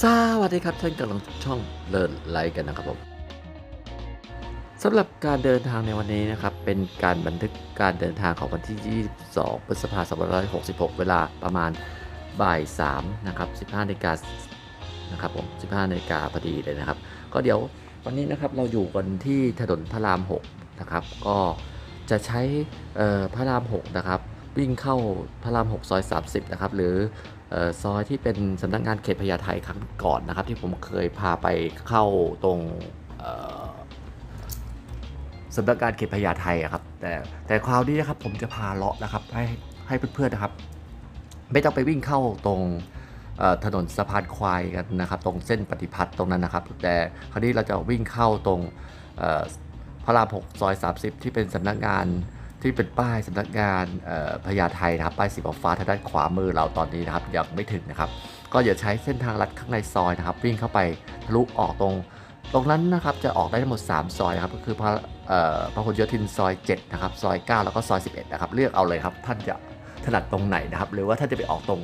สวัสดีครับท่านกำลังช่องเลินไลค์กันนะครับผมสำหรับการเดินทางในวันนี้นะครับ เป็นการบันทึกการเดินทางของวันที่ 22 พฤษภาคม 2566 เวลาประมาณบ่าย 3 นะครับ 15นาฬิกานะครับผม 15นาฬิกาพอดีเลยนะครับ ก็เดี๋ยววันนี้นะครับเราอยู่กันที่ถนนพระราม 6 นะครับ ก็จะใช้พระราม 6 นะครับ วิ่งเข้าพระราม 6 ซอย 30 นะครับ หรือ ซอยที่เป็นสำนักงานเขตพญาไทครั้งก่อนนะครับ ที่ผมเคยพาไปเข้าตรงสำนักงานเขตพญาไทครับ แต่แต่คราวนี้นะครับผมจะพาเลาะนะครับให้ให้เพื่อนๆนะครับ ไม่ต้องไปวิ่งเข้าตรงถนนสะพานควายกันนะครับ ตรงเส้นปฏิพัฒน์ตรงนั้นนะครับ แต่คราวนี้เราจะวิ่งเข้าตรงพระราม6ซอย 30 ที่เป็นสำนักงาน ที่เป็นป้ายสำนักงานพญาไทนะครับป้ายสีฟ้าทางด้านขวามือเราตอนนี้นะครับยังไม่ถึงนะครับ ก็อย่าใช้เส้นทางลัดข้างในซอยนะครับ วิ่งเข้าไปทะลุออกตรง ตรงนั้นนะครับจะออกได้ทั้งหมด 3 ซอยนะครับก็คือพระเอ่อพลโยธินซอย7นะครับซอย 9 แล้วก็ซอย 11 นะครับ เลือกเอาเลยครับท่านจะถนัดตรงไหนนะครับ หรือว่าท่านจะไปออกตรง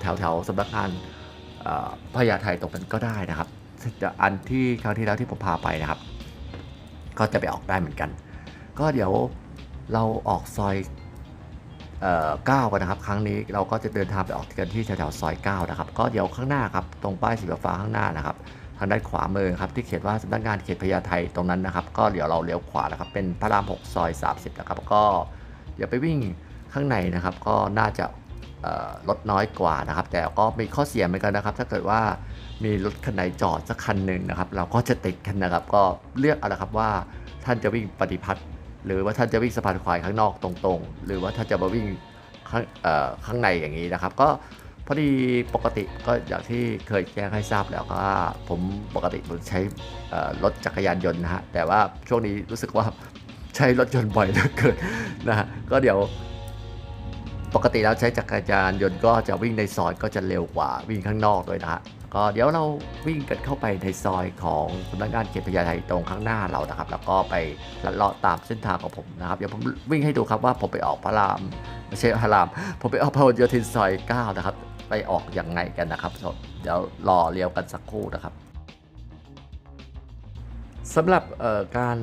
แถวแถวสำนักงานพญาไทตรงนั้นก็ได้นะครับอันที่ครั้งที่แล้วที่ผมพาไปนะครับ ก็จะไปออกได้เหมือนกัน ก็เดี๋ยว เราออกซอยเอ่อ9กันนะครับ ครั้งนี้เราก็จะเดินทางไปออกกันที่แถวๆซอย9นะครับ ก็เดี๋ยวข้างหน้าครับ ตรงป้ายสีฟ้าข้างหน้านะครับ ทางด้านขวามือครับที่เขียนว่าสำนักงานเขตพญาไทตรงนั้นนะครับ ก็เดี๋ยวเราเลี้ยวขวานะครับ เป็นพระราม 6 ซอย 30 นะครับ ก็อย่าไปวิ่งข้างในนะครับ ก็น่าจะลดน้อยกว่านะครับ แต่ก็มีข้อเสียเหมือนกันนะครับ ถ้าเกิดว่ามีรถคันไหนจอดสักคันหนึ่งนะครับ เราก็จะติดกันนะครับ ก็เลือกเอาละครับว่าท่านจะวิ่งปฏิพัฒน์ หรือว่าท่านจะวิ่งสะพานควายข้างนอกตรงๆ หรือว่าท่านจะมาวิ่งข้างข้างในอย่างนี้นะครับ ก็พอดีปกติก็อย่างที่เคยแจ้งให้ทราบแล้วก็ผมปกติผมใช้รถจักรยานยนต์นะฮะแต่ว่าช่วงนี้รู้สึกว่าใช้รถยนต์บ่อยเหลือเกินนะฮะก็เดี๋ยวปกติแล้วใช้จักรยานยนต์ก็จะวิ่งในซอยก็จะเร็วกว่าวิ่งข้างนอกด้วยนะฮะ ก็เดี๋ยวเราวิ่งกันเข้าไปในซอยของสำนักงานเขตพญาไทตรงข้างหน้าเรานะครับ แล้วก็ไปลัดเลาะตามเส้นทางของผมนะครับเดี๋ยวผมวิ่งให้ดูครับว่าผมไปออกพระรามไม่ใช่พระราม ผมไปออกพหลโยธินซอย9นะครับไปออกยังไงกันนะครับเดี๋ยวรอเลี้ยวกันสักครู่นะครับสำหรับการ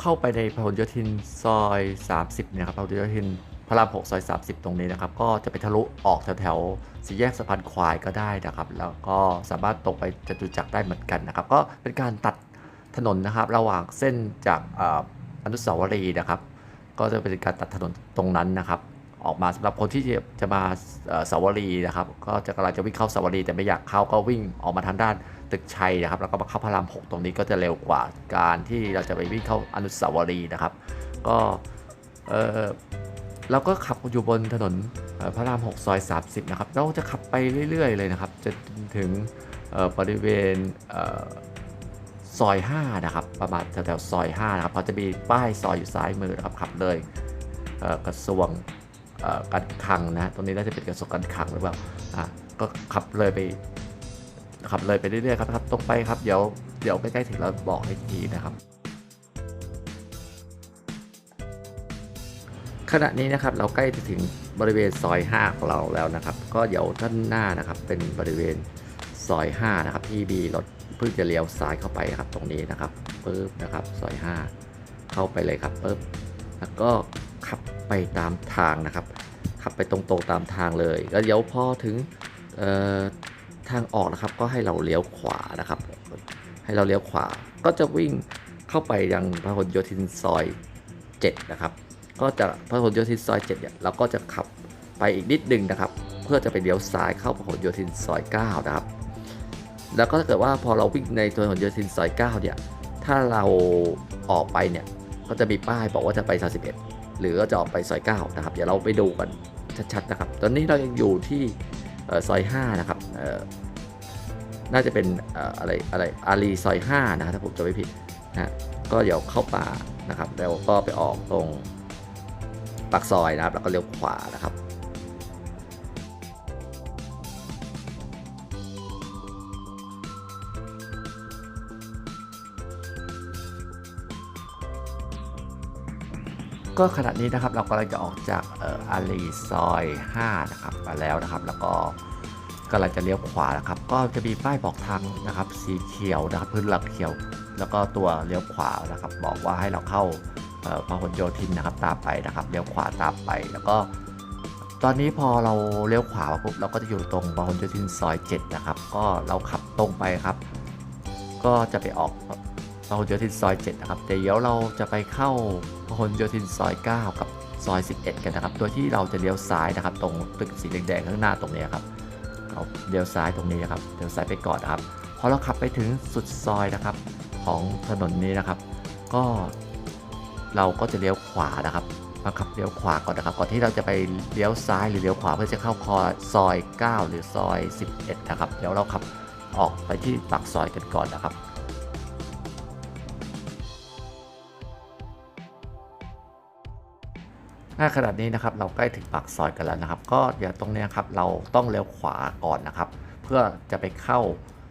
เข้าไปในพหลโยธินซอย 30นะครับพหลโยธิน ระราม6ซอย30 ตรงนี้นะครับ ก็จะไปทะลุออกแถวแถวๆสี่แยกสะพานควายก็ได้นะครับ แล้วก็สามารถตรงไปจตุจักรได้เหมือนกันนะครับ ก็เป็นการตัดถนนนะครับ ระหว่างเส้นจากออนุสาวรีย์นะครับ ก็จะเป็นการตัดถนนตรงนั้นนะครับ ออกมาสำหรับคนที่จะจะมาอ่อสาวรีย์นะครับ ก็จะกำลังจะวิ่งเข้าสาวรีย์แต่ไม่อยากเข้าก็วิ่งออกมาทางด้านตึกชัยนะครับ แล้วก็มาเข้าพระราม6ตรงนี้ก็จะเร็วกว่าการที่เราจะไปวิ่งเข้าอนุสาวรีย์นะครับ ก็เออ เราก็ขับอยู่บนถนนพระราม 6 ซอย 30 นะครับ เราจะขับไปเรื่อย ๆ เลยนะครับ จะถึงบริเวณเออซอย 5 นะครับ ประมาณแถวๆซอย 5 นะครับเขาจะมีป้ายซอยอยู่ซ้ายมือนะครับขับเลยเกระทรวงการคลังนะ ตรงนี้น่าจะเป็นกระทรวงการคลังหรือเปล่าอะก็ขับเลยไปขับเลยไปเรื่อยๆครับครับตรงไปครับ เดี๋ยวเดี๋ยวใกล้ๆถึงเราบอกให้ทีนะครับ ขณะนี้นะครับเราใกล้จะถึงบริเวณซอย 5 ของเราแล้วนะครับ ก็เดี๋ยวด้านหน้านะครับเป็นบริเวณซอย 5 นะครับที่มีรถเพิ่งจะเลี้ยวซ้ายเข้าไปครับตรงนี้นะครับปึ๊บนะครับซอย 5 เข้าไปเลยครับปึ๊บแล้วก็ขับไปตามทางนะครับ ขับไปตรงๆตามทางเลยแล้วเดี๋ยวพอถึงทางออกนะครับ ก็ให้เราเลี้ยวขวานะครับ ให้เราเลี้ยวขวาก็จะวิ่งเข้าไปยังพหลโยธินซอย 7 นะครับ ก็จะพหลโยธินซอย7เนี่ยเราก็จะขับไปอีกนิดนึงนะครับ เพื่อจะไปเลี้ยวซ้ายเข้าพหลโยธินซอย9นะครับ แล้วก็ถ้าเกิดว่าพอเราวิ่งในตัวพหลโยธินซอย9เนี่ยถ้าเราออกไปเนี่ยก็จะมีป้ายบอกว่าจะไปซอย11 หรือก็จะออกไปซอย9นะครับ เดี๋ยวเราไปดูกันชัดๆนะครับ ตอนนี้เรายังอยู่ที่เอ่อซอย5นะครับน่าจะเป็นออะไรอะไรอารีซอย5นะครับถ้าผมจะไม่ผิดนะก็เดี๋ยวเข้าป่านะครับ แล้วก็ไปออกตรง ปากซอยนะครับ แล้วก็เลี้ยวขวานะครับก็ขณะนี้นะครับเรากำลังจะออกจากอออารีซอย5นะครับมาแล้วนะครับ แล้วก็กำลังจะเลี้ยวขวานะครับ ก็จะมีป้ายบอกทางนะครับ สีเขียวนะครับ พื้นหลักเขียว แล้วก็ตัวเลี้ยวขวานะครับ บอกว่าให้เราเข้า พหลโยธินนะครับตามไปนะครับเลี้ยวขวาตามไปแล้วก็ตอนนี้พอเราเลี้ยวขวาปุ๊บเราก็จะอยู่ตรงพหลโยธินซอย7นะครับก็เราขับตรงไปครับ ก็จะไปออกพหลโยธินซอย7นะครับแต่เดี๋ยวเราจะไปเข้าพหลโยธินซอย 9 กับซอย 11 กันนะครับโดยที่เราจะเลี้ยวซ้ายนะครับ ตรงตึกสีแดงๆข้างหน้าตรงนี้ครับเราเลี้ยวซ้ายตรงนี้นะครับเลี้ยวซ้ายไปก่อนครับพอเราขับไปถึงสุดซอยนะครับของถนนนี้นะครับ ก็ เราก็จะเลี้ยวขวานะครับมาขับเลี้ยวขวาก่อนนะครับ ก่อนที่เราจะไปเลี้ยวซ้ายหรือเลี้ยวขวาเพื่อจะเข้าคอซอย 9 หรือซอย 11 นะครับ เดี๋ยวเราขับออกไปที่ปากซอยกันก่อนนะครับถ้าขนาดนี้นะครับเราใกล้ถึงปากซอยกันแล้วนะครับ ก็เดี๋ยวตรงนี้ครับเราต้องเลี้ยวขวาก่อนนะครับ เพื่อจะไปเข้า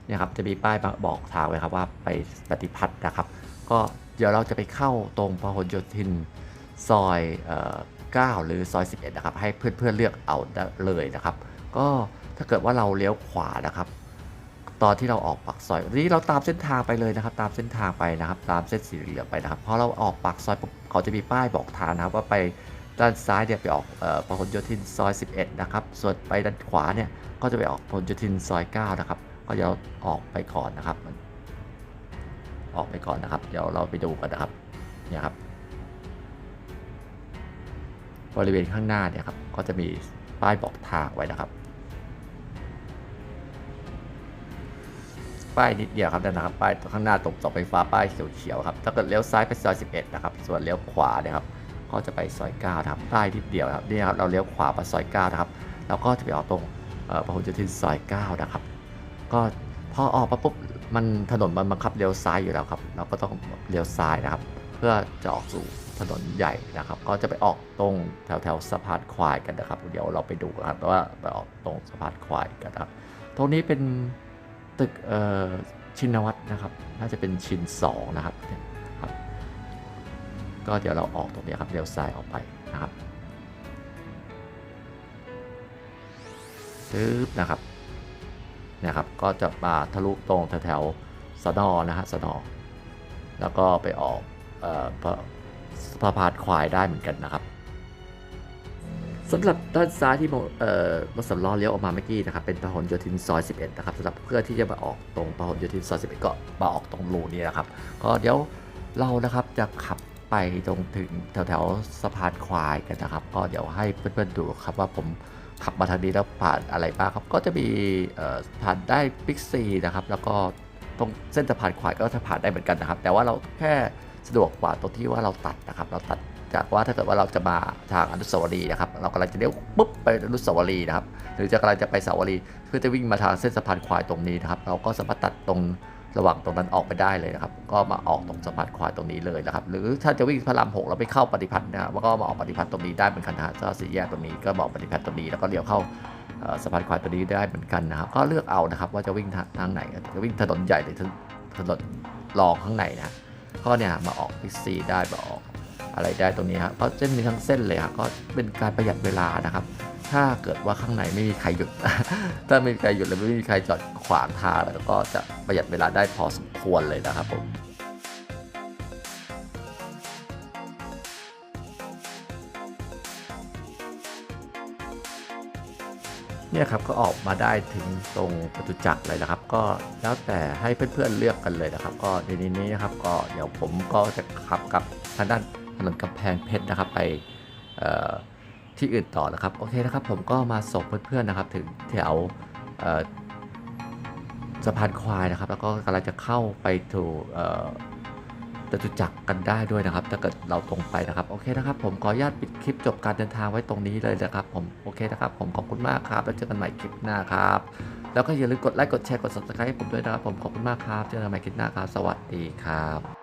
เนี่ยครับจะมีป้ายบอกทางไว้ครับว่าไปปฏิพัฒน์นะครับ ก็ ดี๋ยวเราจะไปเข้าตรงพหลโยธินซอยเอ่อ9หรือซอย 11 นะครับ ให้เพื่อนๆเลือกเอาเลยนะครับ ก็ถ้าเกิดว่าเราเลี้ยวขวานะครับ ตอนที่เราออกปากซอยนี้เราตามเส้นทางไปเลยนะครับ ตามเส้นทางไปนะครับ ตามเส้นสีเหลืองไปนะครับพอเราออกปากซอยเขาจะมีป้ายบอกทางนะครับ ว่าไปด้านซ้ายเนี่ยไปออกอพหลโยธินซอย 11 นะครับ ส่วนไปด้านขวาเนี่ยก็จะไปออกพหลโยธินซอย 9 นะครับ ก็เดี๋ยวออกไปก่อนนะครับ ออกไปก่อนนะครับ เดี๋ยวเราไปดูกันนะครับเนี่ยครับ บริเวณข้างหน้าเนี่ยครับก็จะมีป้ายบอกทางไว้นะครับ ป้ายนิดเดียวครับนะครับ ป้ายข้างหน้าตรงเสาไฟฟ้าป้ายเขียวๆครับถ้าเกิดเลี้ยวซ้ายไปซอย11 นะครับ ส่วนเลี้ยวขวาเนี่ยครับก็จะไปซอย9นะครับป้ายนิดเดียวครับนี่ครับเราเลี้ยวขวาไปซอย9นะครับเราก็จะไปออกตรงพหลโยธินซอย9นะครับ ก็พอออกมาปุ๊บ มันถนนมันบังคับเลี้ยวซ้ายอยู่แล้วครับ เราก็ต้องเลี้ยวซ้ายนะครับ เพื่อจะออกสู่ถนนใหญ่นะครับ ก็จะไปออกตรงแถวแถวสะพานควายกันนะครับ เดี๋ยวเราไปดูกันครับว่าไปออกตรงสะพานควายกันนะครับ ตรงนี้เป็นตึกเอ่อชินวัตรนะครับ น่าจะเป็นชินสองนะครับครับ ก็เดี๋ยวเราออกตรงนี้ครับเลี้ยวซ้ายออกไปนะครับปึ๊บนะครับ นี่ยครับก็จะมาทะลุตรงแถวๆสนอนะฮะสนอแล้วก็ไปออกเอ่อพระพานควายได้เหมือนกันนะครับสำหรับด้านซ้ายที่มอเอ่อรถสำล้อเลี้ยวออกมาเมื่อกี้นะครับเป็นพหลโยธินซอย 11 นะครับสำหรับเพื่อที่จะมาออกตรงพหลโยธินซอย 11 ก็มาออกตรงรูนี้นะครับ ก็เดี๋ยวเรานะครับจะขับไปตรงถึงแถวแถวๆสะพานควายกันนะครับ ก็เดี๋ยวให้เพื่อนๆดูครับว่าผม ขับมาทางนี้แล้วผ่านอะไรบ้างครับ ก็จะมีผ่านได้บิ๊กซีนะครับ แล้วก็ตรงเส้นสะพานควายก็จะผ่านได้เหมือนกันนะครับ แต่ว่าเราแค่สะดวกกว่าตรงที่ว่าเราตัดนะครับ เราตัดจากว่าถ้าเกิดว่าเราจะมาทางอนุสาวรีย์นะครับ เรากำลังจะเลี้ยวปุ๊บไปอนุสาวรีย์นะครับ หรือจะกำลังจะไปสาวรีย์เพื่อจะวิ่งมาทางเส้นสะพานควายตรงนี้นะครับ เราก็สามารถตัดตรง ระหว่างตรงนั้นออกไปได้เลยนะครับ ก็มาออกตรงสะพานควายตรงนี้เลยนะครับ หรือถ้าจะวิ่งพระรามหกเราไปเข้าปฏิพัฒน์นะครับก็มาออกปฏิพัฒน์ตรงนี้ได้เหมือนกันนะฮะถ้าสี่แยกตรงนี้ก็มาอกปฏิพัฒน์ตรงนี้แล้วก็เลี้ยวเข้าสะพานควายตรงนี้ได้เหมือนกันนะครับ ก็เลือกเอานะครับว่าจะวิ่งทางไหนจะวิ่งถนนใหญ่หรือถนนรองข้างในนะก็เนี่ยมาออกพิกซีได้มาออกอะไรได้ตรงนี้ครับเพราะเส้นมีทั้งเส้นเลยครับก็เป็นการประหยัดเวลานะครับ ถ้าเกิดว่าข้างในไม่มีใครหยุด ถ้าไม่มีใครหยุดหรือไม่มีใครจอดขวางทางแล้วก็จะประหยัดเวลาได้พอสมควรเลยนะครับผมเนี่ยครับก็ออกมาได้ถึงตรงประตูจักรเลยนะครับ ก็แล้วแต่ให้เพื่อนๆเลือกกันเลยนะครับ ก็ในนี้นะครับก็เดี๋ยวผมก็จะขับกับทางด้านถนนกำแพงเพชรนะครับ ไปเอ่อ ที่อื่นต่อนะครับโอเคนะครับผมก็มาส่งเพื่อนๆนะครับ ถึงแถวสะพานควายนะครับ แล้วก็กำลังจะเข้าไปถูจตุจักรกันได้ด้วยนะครับ ถ้าเกิดเราตรงไปนะครับ โอเคนะครับ ผมขออนุญาตปิดคลิปจบการเดินทางไว้ตรงนี้เลยนะครับ ผมโอเคนะครับ ผมขอบคุณมากครับ แล้วเจอกันใหม่คลิปหน้าครับ แล้วก็อย่าลืมกดไลค์กดแชร์กด subscribe ให้ผมด้วยนะครับ ผมขอบคุณมากครับเจอกันใหม่คลิปหน้าครับ สวัสดีครับ